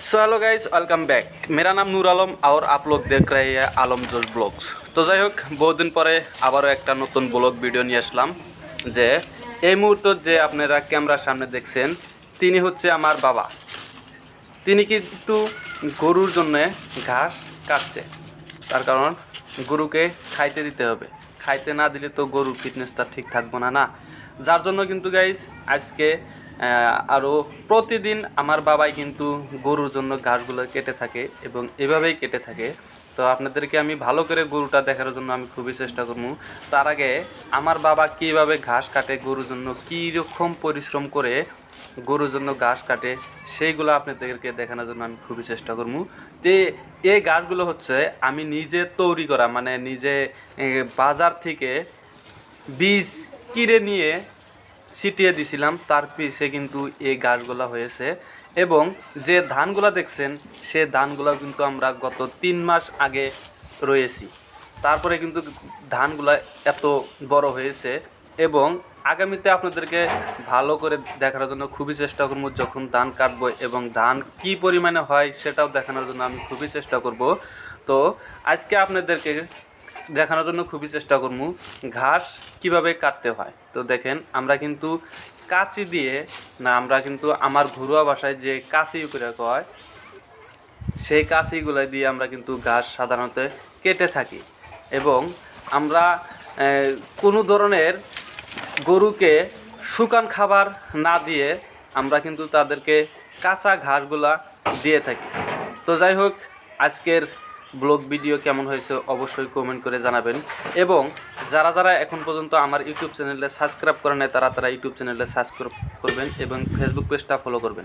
so hello guys welcome back मेरा नाम নূর আলম আর आप लोग देख रहे हैं আলম জোস ব্লগস তো যাই হোক বহুদিন পরে আবারও একটা নতুন ব্লগ ভিডিও নিয়ে আসলাম যে এই মুহূর্তে যে আপনারা ক্যামেরার সামনে দেখছেন তিনি হচ্ছে আমার বাবা তিনি কিন্তু গরুর জন্য ঘাস কাটছে তার কারণ গরুকে খাইতে দিতে হবে খাইতে না দিলে তো গরুর ফিটনেস তার ঠিক থাকবো না না যার জন্য কিন্তু গাইস আজকে আরও প্রতিদিন আমার বাবাই কিন্তু গরুর জন্য ঘাসগুলো কেটে থাকে এবং এভাবেই কেটে থাকে। তো আপনাদেরকে আমি ভালো করে গরুটা দেখার জন্য আমি খুবই চেষ্টা করব। তার আগে আমার বাবা কীভাবে ঘাস কাটে, গরুর জন্য কী রকম পরিশ্রম করে গরুর জন্য ঘাস কাটে, সেইগুলো আপনাদেরকে দেখানোর জন্য আমি খুবই চেষ্টা করব। তে এই গাছগুলো হচ্ছে আমি নিজে তৈরি করা মানে নিজে বাজার থেকে বীজ কিনে নিয়ে ছিটিয়ে দিছিলাম, তার পিছে কিন্তু এই গাছগুলো হয়েছে। এবং যে ধানগুলো দেখছেন, সে ধানগুলো কিন্তু আমরা গত তিন মাস আগে রয়েছি। তারপরে কিন্তু ধানগুলো এত বড় হয়েছে। এবং আগামীতে আপনাদেরকে ভালো করে দেখানোর জন্য খুবই চেষ্টা করব যখন ধান কাটবো এবং ধান কি পরিমাণে হয় সেটাও দেখানোর জন্য আমি খুবই চেষ্টা করব। তো আজকে আপনাদেরকে দেখানোর জন্য খুবই চেষ্টা করব। ঘাস কীভাবে কাটতে হয়? তো দেখেন, আমরা কিন্তু কাঁচি দিয়ে না, আমরা কিন্তু আমার ঘরোয়া বাসায় যে কাঁচি করে কয়, সেই কাঁচিগুলো দিয়ে আমরা কিন্তু ঘাস সাধারণত কেটে থাকি। এবং আমরা কোনো ধরনের গরুকে শুকান খাবার না দিয়ে আমরা কিন্তু তাদেরকে কাঁচা ঘাসগুলা দিয়ে থাকি। তো যাই হোক, আজকের ব্লগ ভিডিও কেমন হয়েছে অবশ্যই কমেন্ট করে জানাবেন। এবং যারা যারা এখন পর্যন্ত আমার ইউটিউব চ্যানেলে সাবস্ক্রাইব করে নেয় তারা তারা ইউটিউব চ্যানেলে সাবস্ক্রাইব করবেন এবং ফেসবুক পেজটা ফলো করবেন।